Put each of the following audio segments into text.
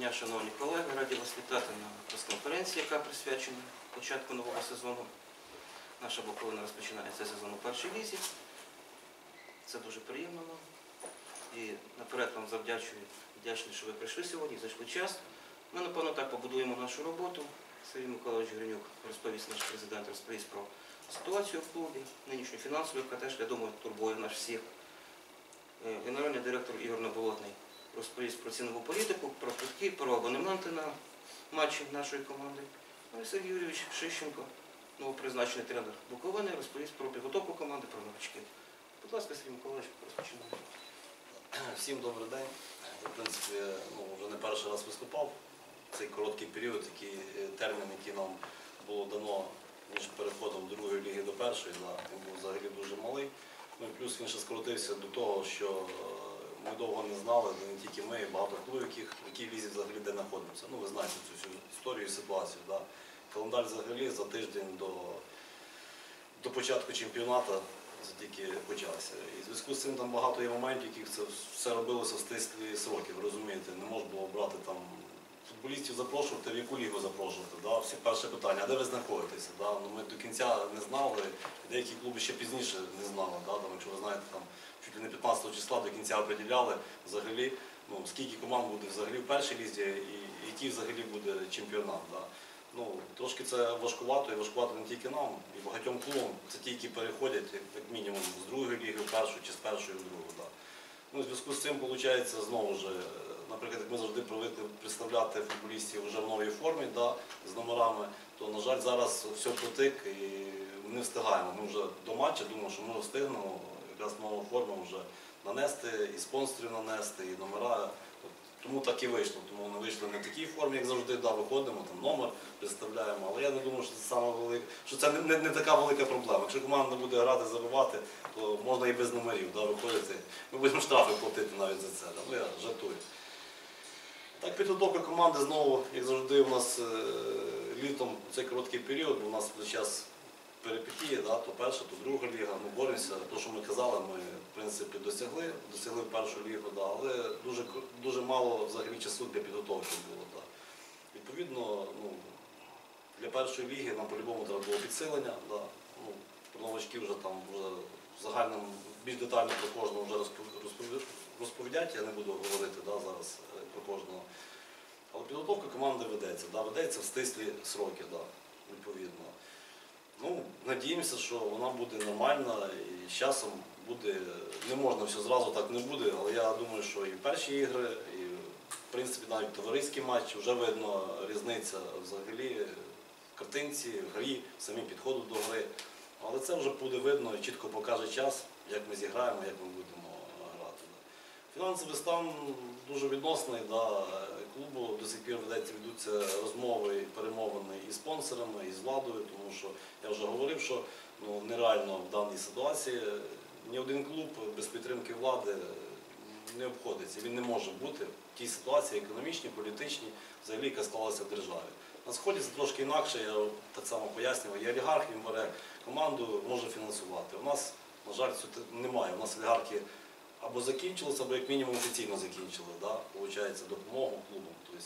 дня, шановні колеги. Раді вас вітати на прес-конференції, яка присвячена початку нового сезону. Наша Буковина розпочинає цей сезон у першій лізі. Це дуже приємно нам. І наперед вам завдячую, вдячний, що ви прийшли сьогодні, знайшли час. Ми, напевно, так побудуємо нашу роботу. Сергій Миколаївич Гринюк розповість наш президент, розповість про ситуацію в клубі, нинішню фінансову, яка теж, я думаю, турбує нас всіх. Е, Генеральний директор Ігор Наболотний розповість про цінову політику, про квитки, про абонементи на матчі нашої команди. Ну і Сергій Юрійович Шищенко, новопризначений тренер Буковини, розповість про підготовку команди, про новачки. Будь ласка, Сергій Миколаївич, розпочинаємо. Всім добрий день. В принципі, ну, вже не перший раз виступав. Цей короткий період, який е, термін, який нам було дано між переходом другої ліги до першої, він був взагалі дуже малий. Ну плюс він ще скоротився до того, що е, ми довго не знали, не тільки ми, і багато клубів, яких в якій лізі взагалі де знаходимося. Ну, ви знаєте цю всю історію і ситуацію. Да. Календар взагалі за тиждень до, до початку чемпіонату тільки почався. І в зв'язку з цим там багато є моментів, яких це все робилося в стислі сроки, ви розумієте, не можна було брати там футболістів запрошувати, в яку лігу запрошувати. Да? Всі перше питання, а де ви знаходитеся? Да? Ну, ми до кінця не знали, деякі клуби ще пізніше не знали. Да? Там, якщо ви знаєте, там чуть ли не 15 числа до кінця определяли взагалі, ну, скільки команд буде взагалі в першій лізі і який взагалі буде чемпіонат. Да? Ну, трошки це важкувато, і важкувато не тільки нам, і багатьом клубам. Це ті, які переходять, як мінімум, з другої ліги в першу чи з першої в другу. Да. Ну, в зв'язку з цим, виходить, знову ж, наприклад, як ми завжди привикли представляти футболістів вже в новій формі, да, з номерами, то, на жаль, зараз все протик і не встигаємо. Ми вже до матчу думаю, що ми встигнемо якраз нову форму вже нанести, і спонсорів нанести, і номера. Тому так і вийшло. Тому вони вийшли не в такій формі, як завжди, да, виходимо, там номер представляємо. Але я не думаю, що це саме велика, що це не, не, не така велика проблема. Якщо команда буде грати, забивати, то можна і без номерів да, виходити. Ми будемо штрафи платити навіть за це. Да. Ну, я жартую. Так, підготовка команди знову, як завжди, у нас е, літом цей короткий період, бо у нас час перипетії, да, то перша, то друга ліга, ми боремося. Те, що ми казали, ми в принципі досягли, досягли першу лігу, да, але дуже, дуже мало взагалі часу для підготовки було. Да. Відповідно, ну, для першої ліги нам по-любому треба було підсилення. Да. Ну, про новачків вже там вже загальному більш детально про кожного вже розпов- розповідять, я не буду говорити да, зараз е, про кожного. Але підготовка команди ведеться, да, ведеться в стислі сроки, да, відповідно. Ну, надіємося, що вона буде нормальна і з часом буде, не можна все зразу так не буде, але я думаю, що і перші ігри, і в принципі навіть товариські матчі вже видно різниця взагалі в картинці, в грі, самі підходу до гри. Але це вже буде видно і чітко покаже час, як ми зіграємо, як ми будемо грати. Фінансовий стан дуже відносний. Да. Клубу до сих пір ведеться, ведуться розмови перемовини і спонсорами, і з владою, тому що я вже говорив, що ну, нереально в даній ситуації ні один клуб без підтримки влади не обходиться. Він не може бути в тій ситуації економічній, політичній, взагалі, яка склалася в державі. На сході це трошки інакше, я так само пояснював. Є олігарх, він бере команду, може фінансувати. У нас, на жаль, немає. У нас олігархи або закінчилися, або як мінімум офіційно закінчили, да? Получається, допомогу клубам. Тобто,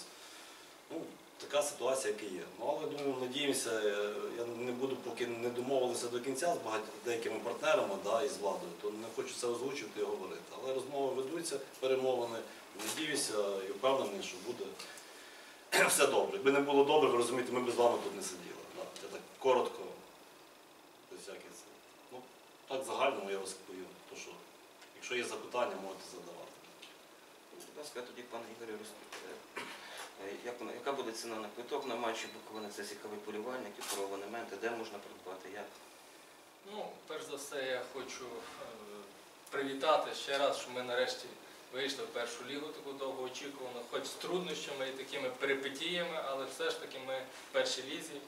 ну, така ситуація, яка є. Ну, але думаю, надіємося, я не буду, поки не домовилися до кінця з багать... деякими партнерами да, і з владою, то не хочу це озвучувати і говорити. Але розмови ведуться, перемовини. Надіюся і впевнений, що буде все добре. Якби не було добре, ви розумієте, ми б з вами тут не сиділи. Да? Я так коротко, без всяких. Ну, так загально я розповім. Якщо є запитання, можете задавати. Будь ласка, тоді пане Ігорю, розповідає. Яка буде ціна на квиток на матчі Буковини? Це цікавий полівальник, і про абонементи, де можна придбати, як? Ну, перш за все, я хочу е, привітати ще раз, що ми нарешті вийшли в першу лігу, таку довгоочікувану, хоч з труднощами і такими перипетіями, але все ж таки ми в першій лізі,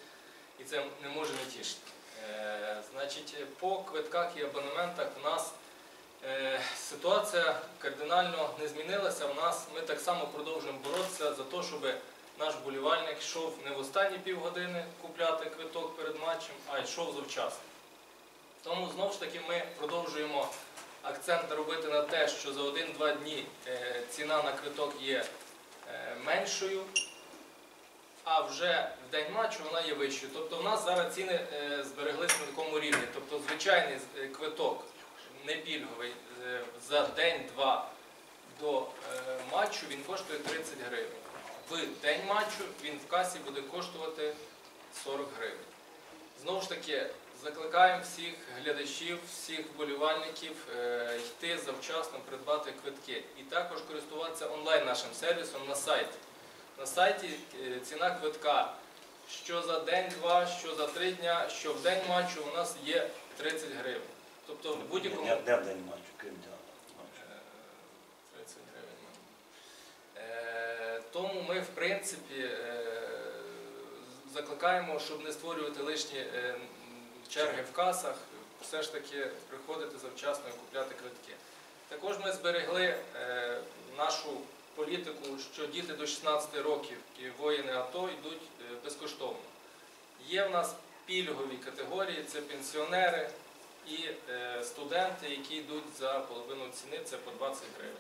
і це не може не тішити. Е, значить, по квитках і абонементах в нас е, ситуація кардинально не змінилася. В нас ми так само продовжуємо боротися за те, щоб наш болівальник йшов не в останні півгодини купляти квиток перед матчем, а йшов завчасно. Тому знову ж таки ми продовжуємо акцент робити на те, що за один-два дні е, ціна на квиток є е, меншою, а вже в день матчу вона є вищою. Тобто в нас зараз ціни е, збереглись на такому рівні. Тобто звичайний е, квиток, не пільговий, е, за день-два до е, матчу він коштує 30 гривень. В день матчу він в касі буде коштувати 40 гривень. Знову ж таки, закликаємо всіх глядачів, всіх вболівальників е, йти завчасно придбати квитки і також користуватися онлайн нашим сервісом на сайті. На сайті ціна квитка що за день-два, що за три дня, що в день матчу у нас є 30 гривень. Тобто в будь-якому Де, де в день матчу, крім дня матчу? Е, 30 гривень. Е, Тому ми, в принципі, е, закликаємо, щоб не створювати лишні е, черги в касах, все ж таки приходити завчасно і купляти квитки. Також ми зберегли е, нашу політику, що діти до 16 років і воїни АТО йдуть безкоштовно. Є в нас пільгові категорії, це пенсіонери і е, студенти, які йдуть за половину ціни, це по 20 гривень.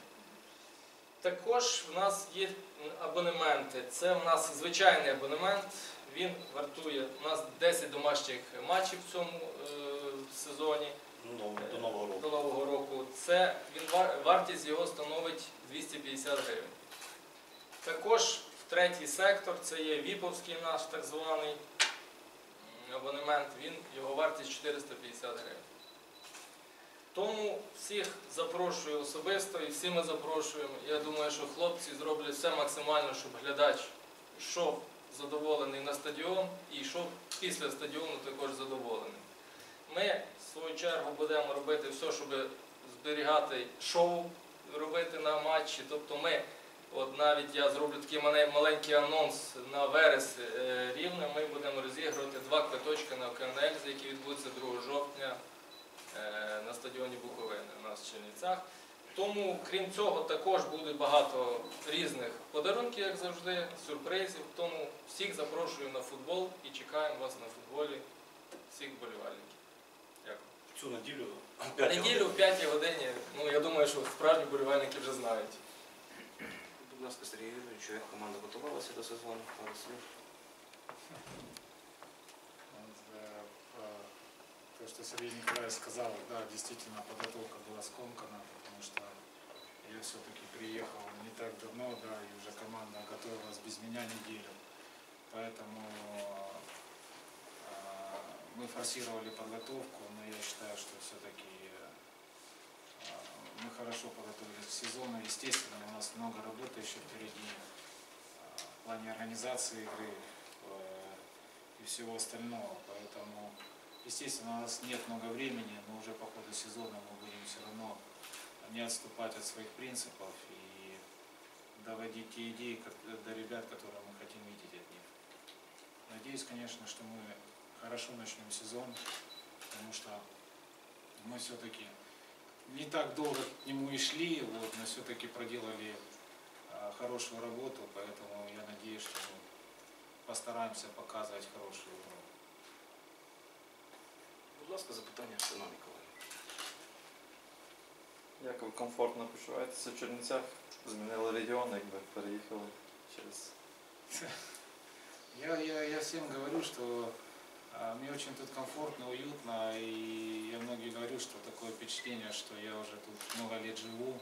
Також в нас є абонементи. Це в нас звичайний абонемент. Він вартує у нас 10 домашніх матчів в цьому е, сезоні Ну, до Нового року. до Нового року. Це він вартість його становить 250 гривень. Також в третій сектор це є віповський наш так званий абонемент. Він його вартість 450 гривень. Тому всіх запрошую особисто і всі ми запрошуємо. Я думаю, що хлопці зроблять все максимально, щоб глядач йшов задоволений на стадіон і йшов після стадіону також задоволений. Ми, в свою чергу, будемо робити все, щоб зберігати шоу, робити на матчі. Тобто ми, от навіть я зроблю такий маленький анонс на верес е, рівне, ми будемо розігрувати два квиточки на ОКНЛ, які відбудуться 2 жовтня на стадіоні Буковини у нас в Чернівцях. Тому, крім цього, також буде багато різних подарунків, як завжди, сюрпризів. Тому всіх запрошую на футбол і чекаємо вас на футболі, всіх болівальників. Дякую. Цю неділю. Неділю в 5 годині, ну я думаю, що справжні болівальники вже знають. Будь ласка, Сергій Юрійович, як команда готувалася до сезону? Пару слів. То, что Сергей Николаевич сказал, да, действительно подготовка была скомкана, потому что я все-таки приехал не так давно, да, и уже команда готовилась без меня неделю. Поэтому э, мы форсировали подготовку, но я считаю, что все-таки мы хорошо подготовились к сезону. Естественно, у нас много работы еще впереди э, в плане организации игры э, и всего остального. Поэтому, естественно, у нас нет много времени, но уже по ходу сезона мы будем все равно не отступать от своих принципов и доводить те идеи до ребят, которые мы хотим видеть от них. Надеюсь, конечно, что мы хорошо начнем сезон, потому что мы все-таки не так долго к нему и шли, вот, но все-таки проделали а, хорошую работу, поэтому я надеюсь, что мы постараемся показывать хорошую игру. Будь ласка, запитання Арсена Миколаївна. Як ви комфортно почуваєтеся в Чернівцях? Змінили регіон, якби переїхали через. Я, я, я всем говорю, что а, мне очень тут комфортно, уютно, и я многие говорю, что такое впечатление, что я уже тут много лет живу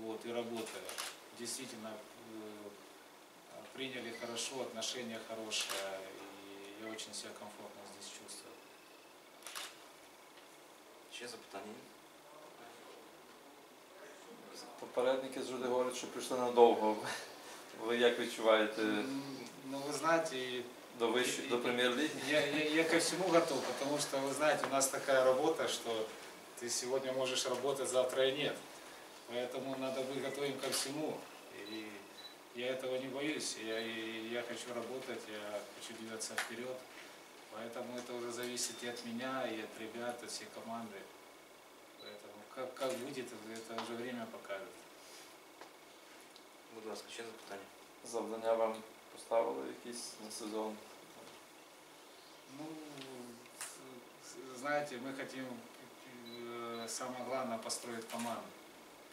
вот, и работаю. Действительно, э, приняли хорошо, отношения хорошие, и я очень себя комфортно здесь чувствую. Ще запитання? є? Попередники завжди говорять, що прийшли надовго. Ви як відчуваєте М, Ну, вы знаете, и до вищої, до прем'єр-ліги? Я, я, я ко всему готов, потому что, вы знаете, у нас такая работа, что ты сегодня можешь работать, завтра и нет. Поэтому надо быть готовым ко всему. И я этого не боюсь. Я, и я хочу работать, я хочу двигаться вперед. Поэтому это уже зависит и от меня, и от ребят, от всей команды. Поэтому как, как будет, это уже время покажет. Будь ласка, ще запитання. Завдання вам поставили якісь на сезон? Ну, знаете, мы хотим, э, самое главное, построить команду,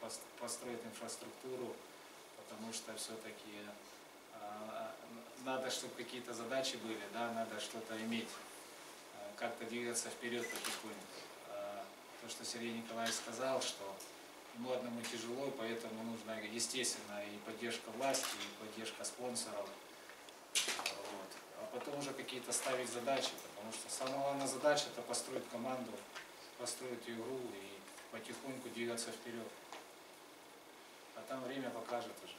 пос- построить инфраструктуру, потому что все-таки надо, чтобы какие-то задачи были, да, надо что-то иметь, а, как-то двигаться вперед потихоньку. А, То, что Сергей Николаевич сказал, что ему одному тяжело, поэтому нужна, естественно, и поддержка власти, и поддержка спонсоров. Вот. А потом уже какие-то ставить задачи, потому что самая главная задача это построить команду, построить игру и потихоньку двигаться вперед. А там время покажет уже.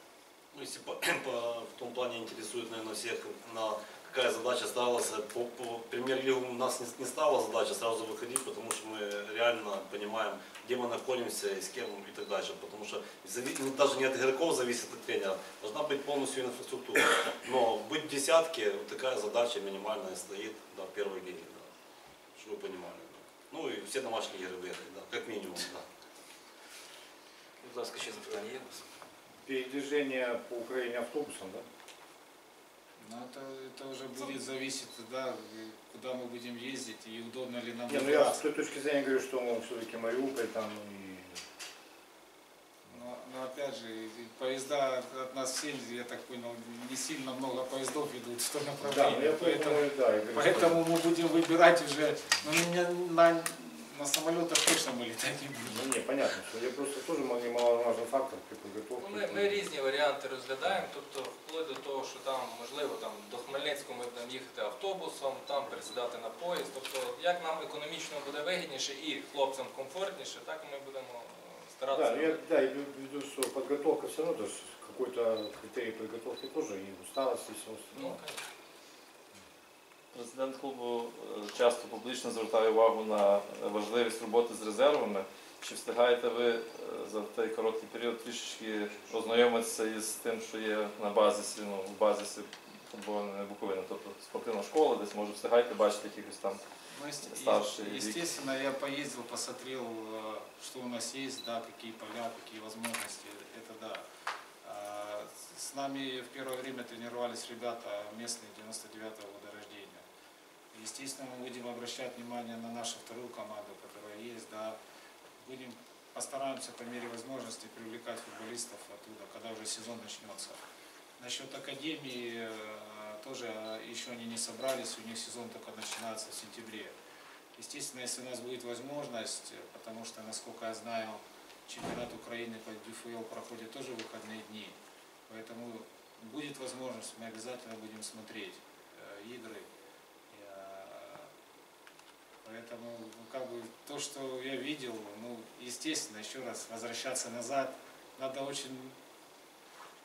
Ну, если по, по- в том плане интересует, наверное, всех, на какая задача ставилась. По, по премьер-лигу у нас не, не стала задача сразу выходить, потому что мы реально понимаем, где мы находимся и с кем и так дальше. Потому что ну, даже не от игроков зависит от тренера, должна быть полностью инфраструктура. Но быть в десятке, вот такая задача минимальная стоит до первой лиги, да. чтобы вы понимали. да. Ну и все домашние игры выиграть, да, как минимум, да. Будь ласка, ще запитання є? Передвижение по Украине автобусом, да? Но это, это уже будет зависеть, да, куда мы будем ездить и удобно ли нам Не, ну я с той точки зрения говорю, что ну, все-таки Мариуполь там и... Но, но опять же, поезда от, от нас всем, я так понял, не сильно много поездов идут в то Да, ну направление. я поэтому, поэтому, да, я говорю, поэтому мы будем выбирать уже, ну, не- на, на самолетах точно мы летать не будем. Ну, не, понятно, что я просто тоже мал- немаловажный фактор при подготовке. Ну, Ми, ми різні варіанти розглядаємо, тобто вплоть до того, що там можливо там до Хмельницького ми будемо їхати автобусом, там пересідати на поїзд. Тобто, як нам економічно буде вигідніше і хлопцям комфортніше, так і ми будемо е, старатися. Да, я, да, я имею в виду, что подготовка все равно, то есть какой-то критерий подготовки тоже, и усталость, и все Ну, конечно. Президент клубу е, часто публічно звертає увагу на важливість роботи з резервами. Чи встигаєте ви е, за той короткий період трішечки ознайомитися із тим, що є на базисі, ну, в базисі футбольної Буковини, тобто спортивна школа, десь може встигаєте бачити якихось там Ну, есте- Старший е- естественно, я поездил, посмотрел, э, что у нас есть, да, какие поля, какие возможности, это да. А, С нами в первое время тренировались ребята местные 99-го года рождения. Естественно, мы будем обращать внимание на нашу вторую команду, которая есть, да. Будем, постараемся по мере возможности привлекать футболистов оттуда, когда уже сезон начнется. Насчет академии э, тоже э, еще они не собрались, у них сезон только начинается в сентябре. Естественно, если у нас будет возможность, э, потому что, насколько я знаю, чемпионат Украины по ДЮФЛ проходит тоже выходные дни, поэтому будет возможность, мы обязательно будем смотреть игры. Поэтому, ну, как бы, то, что я видел, ну, естественно, еще раз, возвращаться назад, надо очень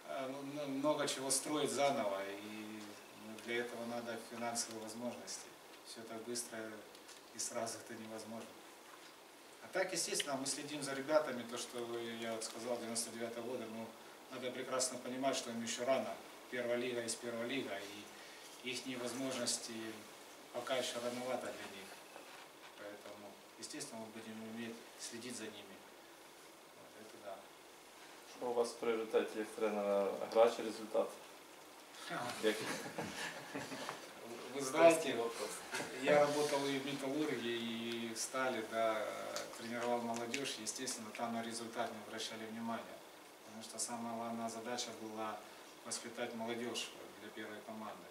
э, ну, ну, много чего строить заново, и ну, для этого надо финансовые возможности. Все так быстро и сразу это невозможно. А так, естественно, мы следим за ребятами, то, что я вот сказал, 99 -го года, ну, надо прекрасно понимать, что им еще рано. Первая лига есть первая лига, и их возможности пока еще рановато для них. Естественно, мы будем уметь следить за ними. Вот, это да. що у вас в пріоритеті як тренера гра чи результат? Як Вы знаете, я работал и в металлурге, и в стали, да, тренировал молодежь, естественно, там на результат не обращали внимания. Потому что самая главная задача была воспитать молодежь для первой команды.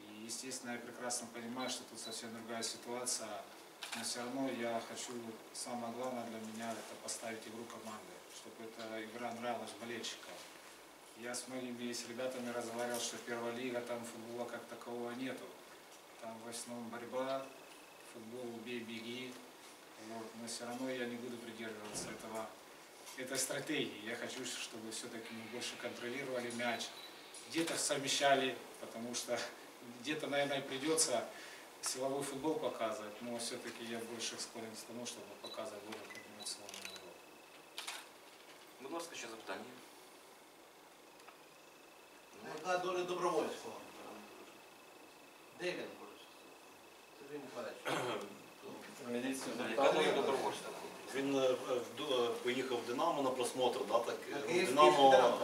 И, естественно, я прекрасно понимаю, что тут совсем другая ситуация, но все равно я хочу, самое главное для меня, это поставить игру команды, чтобы эта игра нравилась болельщикам. Я с многими с ребятами разговаривал, что первая лига, там футбола как такового нету. Там в основном борьба, футбол убей, беги. Вот. Но все равно я не буду придерживаться этого, этой стратегии. Я хочу, чтобы все-таки мы больше контролировали мяч. Где-то совмещали, потому что где-то, наверное, придется силовой футбол показывать, но все-таки я больше склонен к тому, чтобы показывать более комбинационный футбол. Будь ласка, ще запитання. Яка доля добровольського? Де він буде? Сергій Миколаївич. міліцію Яка доля звертали? добровольства? Він е, в Ду- е, поїхав в Динамо на просмотр, да, так, е, На ну, Київський Динамо Динамо.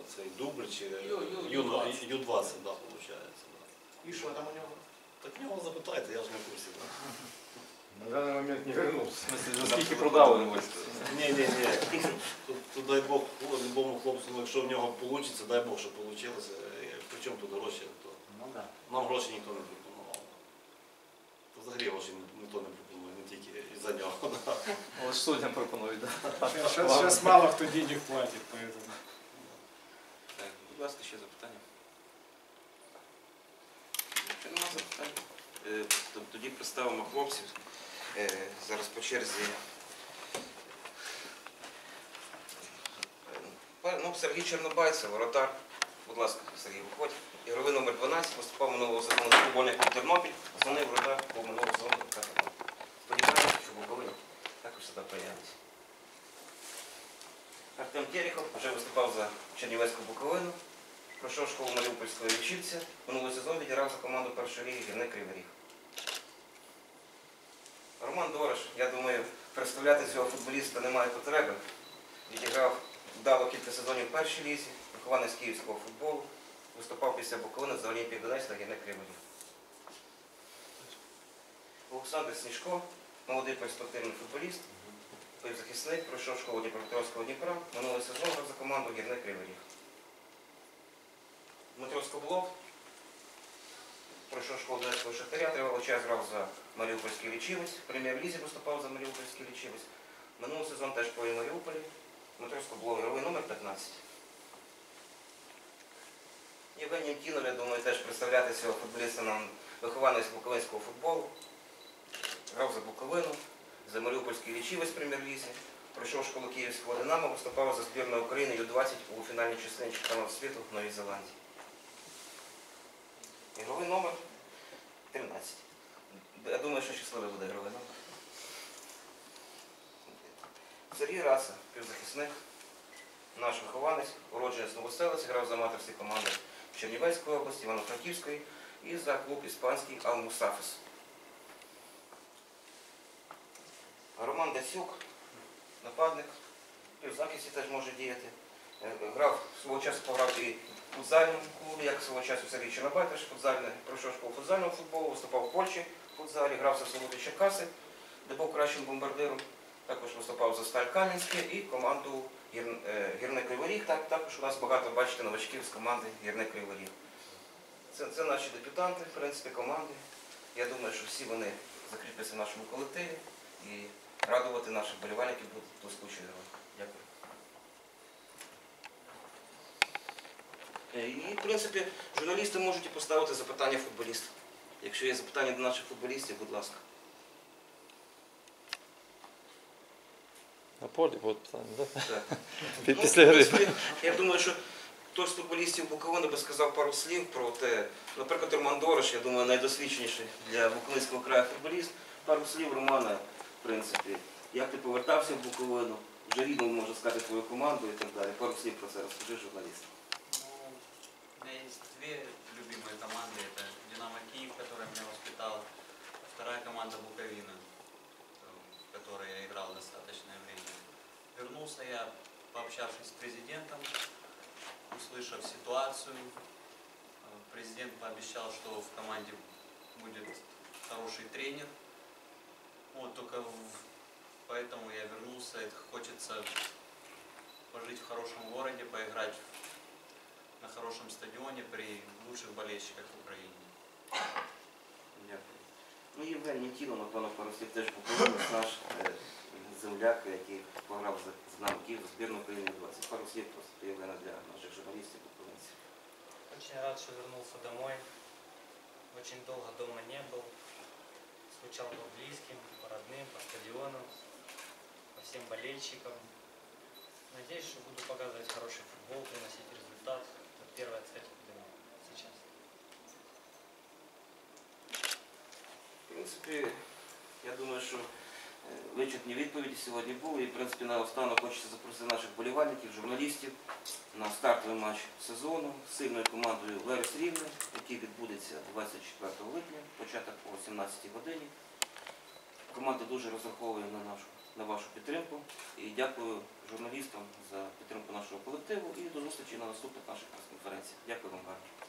е, цей дубль чи Ю- Ю- Ю- Ю-20. Ю-20, да, виходить. Да. І що там у нього? Так в нього запитайте, я ж не в курсі. Да. На данный момент не вернулся. В смысле, за скільки продали ви хочете? Ні, ні, ні. Тут, тут дай Бог любому хлопцю, ну, якщо в нього вийде, дай Бог, щоб вийшло. Причому тут гроші, то Ну да. нам гроші ніхто не пропонував. То взагалі гроші ні- ніхто не пропонує, не тільки із-за нього. да. Але ж суддям пропонують, так? Сейчас, сейчас мало кто денег платит, поэтому. Так, будь ласка, ще запитання. Тоді представимо хлопців. Е, Зараз по черзі. Е, Ну, Сергій Чорнобайцев, воротар. Будь ласка, Сергій, виходь. Ігровий номер 12, виступав минулого сезону з футбольний клуб Тернопіль, основний воротар по минулого сезону. Сподіваємося, що Буковині також сюди приєднатися. Артем Терехов вже виступав за Чернівецьку Буковину. Пройшов школу Маріупольського лічівця. Минулий сезон відіграв за команду першої ліги Гірник Кривий Ріг. Роман Дорож, я думаю, представляти цього футболіста немає потреби. Відіграв вдало кілька сезонів в першій лізі, вихованець київського футболу. Виступав після Буковини за Олімпік Донець та Гірник Кривий Ріг. Олександр Сніжко, молодий перспективний футболіст. Півзахисник, пройшов школу Дніпропетровського Дніпра, минулий сезон грав за команду Гірник Кривий Ріг. Дмитро Скоблов, пройшов школу Донецького Шахтаря, тривалий час грав за Маріупольський лічівець, в прем'єр-лізі виступав за Маріупольський лічівець. Минулий сезон теж по Маріуполі. Дмитро Скоблов, геровий номер 15. Євгеній Тінов, я думаю, теж представляти цього футболіста нам вихованець буковинського футболу. Грав за Буковину, за Маріупольський лічівець в прем'єр-лізі. Пройшов школу Київського Динамо, виступав за збірною України Ю-20 у фінальній частині чемпіонату світу в Новій Зеландії. Ігровий номер 13. Я думаю, що щасливий буде ігровий номер. Сергій Раса, півзахисник, наш вихованець, уродженець Новоселець, грав за аматорські команди Чернівецької області, Івано-Франківської і за клуб іспанський Алмусафес. Роман Дацюк, нападник, і в захисті теж може діяти. Грав свого часу пограв і в футзальному клубі, як свого часу Сергій Чорнобай, теж футзальний, пройшов школу футзального футболу, виступав в Польщі в футзалі, грав за Солоди Черкаси, де був кращим бомбардиром. Також виступав за Сталь Кам'янське і команду е, Кривий Ріг. Так, також у нас багато бачите новачків з команди Гірник Кривий Ріг. Це, це наші дебютанти, в принципі, команди. Я думаю, що всі вони закріпляться в нашому колективі і радувати наших болівальників будуть блискучою грою. Дякую. Е, І, в принципі, журналісти можуть і поставити запитання футболістам. Якщо є запитання до наших футболістів, будь ласка. На полі, от там, да? Так. Ну, Після гри. Я думаю, що хтось з футболістів Буковини би сказав пару слів про те. Наприклад, Роман Дорош, я думаю, найдосвідченіший для Буковинського краю футболіст. Пару слів Романа, в принципі, як ти повертався в Буковину, вже рідно можна сказати твою команду і так далі. Пару слів про це розкажи журналістам. Меня есть две любимые команды. Это Динамо Киев, которая меня воспитала. Вторая команда Буковина, э, в которой я играл достаточное время. Вернулся я, пообщавшись с президентом, услышав ситуацию. Э, Президент пообещал, что в команде будет хороший тренер. Вот только в- поэтому я вернулся. Это хочется пожить в хорошем городе, поиграть на хорошем стадионе при лучших болельщиках в Украине. Дякую. Ну, Євгеній Тіно, напевно, пару слів теж Буковинець наш е, земляк, який пограв за з нами Київ за збірну України 20. Пару слів просто Євгена для наших журналістів буковинців. Очень рад, что вернулся домой. Очень долго дома не был. Скучал по близким, по родным, по стадиону, по всем болельщикам. Надеюсь, что буду показывать хороший футбол, приносить результат. Первая цель для сейчас. В принципі, я думаю, що е, вичерпні відповіді сьогодні були. І, в принципі, наостанок хочеться запросити наших болівальників, журналістів на стартовий матч сезону з сильною командою Лерес Рівне, який відбудеться 24 липня, початок о 17 годині. Команда дуже розраховує на на вашу підтримку. І дякую журналістам за підтримку нашого колективу і до зустрічі на наступних наших прес-конференціях. Дякую вам гарно.